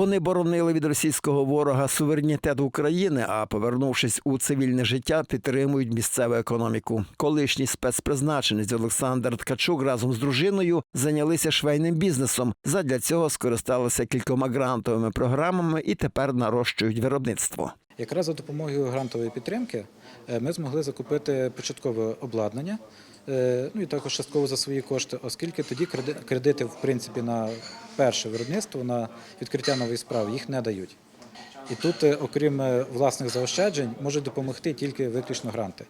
Вони боронили від російського ворога суверенітет України, а повернувшись у цивільне життя, підтримують місцеву економіку. Колишній спецпризначенець Олександр Ткачук разом з дружиною зайнялися швейним бізнесом. Задля цього скористалися кількома грантовими програмами і тепер нарощують виробництво. Якраз за допомогою грантової підтримки е, ми змогли закупити початкове обладнання, ну і також частково за свої кошти, оскільки тоді кредити, в принципі, на перше виробництво, на відкриття нової справи їх не дають. І тут, е, окрім е, власних заощаджень, можуть допомогти тільки виключно гранти.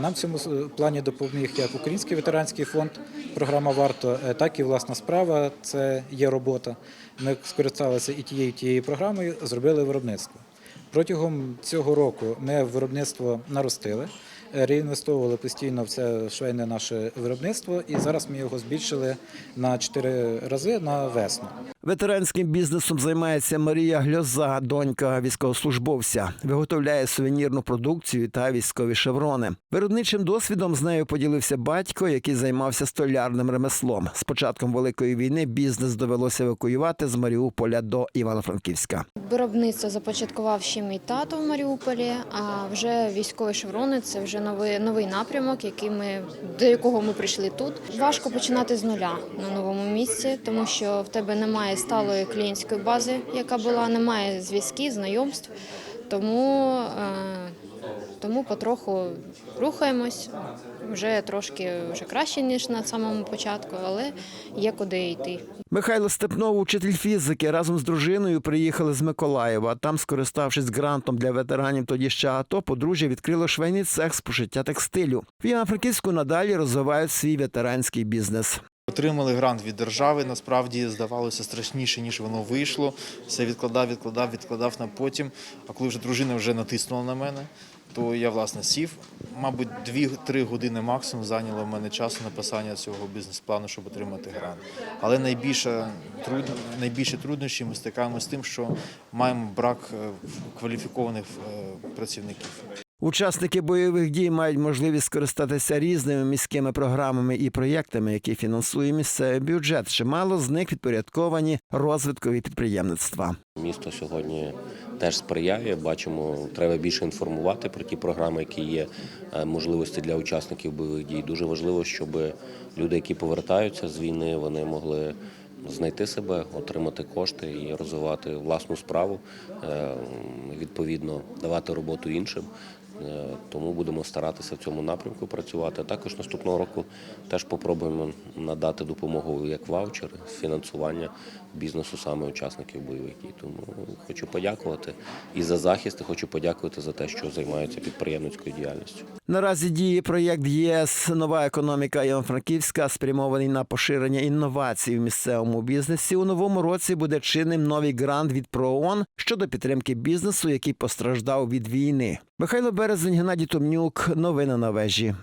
Нам в цьому е, плані допоміг як Український ветеранський фонд, програма Варто, е, так і власна справа. Це є робота. Ми скористалися і тією, і тією програмою, зробили виробництво. Протягом цього року ми виробництво наростили, е, реінвестовували постійно в це швейне наше виробництво, і зараз ми його збільшили на 4 рази на весну. Ветеранським бізнесом займається Марія Гльоза, донька військовослужбовця. Виготовляє сувенірну продукцію та військові шеврони. Виробничим досвідом з нею поділився батько, який займався столярним ремеслом. З початком великої війни бізнес довелося евакуювати з Маріуполя до Івано-Франківська. Виробництво започаткував ще мій тато в Маріуполі, а вже військові шеврони це вже новий новий напрямок, який ми до якого ми прийшли тут. Важко починати з нуля на новому місці, тому що в тебе немає сталої клієнтської бази, яка була, немає зв'язків, знайомств. Тому, е, тому потроху рухаємось. Вже трошки вже краще ніж на самому початку, але є куди йти. Михайло Степнов, учитель фізики, разом з дружиною приїхали з Миколаєва. Там, скориставшись грантом для ветеранів тоді ще АТО, подружжя відкрило швейний цех з пошиття текстилю. В Івано-Франківську надалі розвивають свій ветеранський бізнес. Отримали грант від держави. Насправді здавалося страшніше, ніж воно вийшло. Все відкладав, відкладав, відкладав на потім. А коли вже дружина вже натиснула на мене, то я власне сів. Мабуть, 2-3 години максимум зайняло в мене часу написання цього бізнес-плану, щоб отримати грант. Але найбільше труд... найбільші труднощі ми стикаємося з тим, що маємо брак е, кваліфікованих е, працівників. Учасники бойових дій мають можливість скористатися різними міськими програмами і проєктами, які фінансує місцевий бюджет. Чимало з них підпорядковані розвиткові підприємництва. Місто сьогодні теж сприяє. Бачимо, треба більше інформувати про ті програми, які є е, можливості для учасників бойових дій. Дуже важливо, щоб люди, які повертаються з війни, вони могли знайти себе, отримати кошти і розвивати власну справу, е, відповідно давати роботу іншим. Е, Тому будемо старатися в цьому напрямку працювати. Також наступного року теж попробуємо надати допомогу як ваучери, фінансування бізнесу саме учасників бойових дій. Тому хочу подякувати і за захист, і хочу подякувати за те, що займаються підприємницькою діяльністю. Наразі діє проєкт ЄС Нова економіка Івано-Франківська, спрямований на поширення інновацій в місцевому бізнесі. У новому році буде чинним новий грант від ПРООН щодо підтримки бізнесу, який постраждав від війни. Михайло Березень, Геннадій Томнюк. Новини на вежі.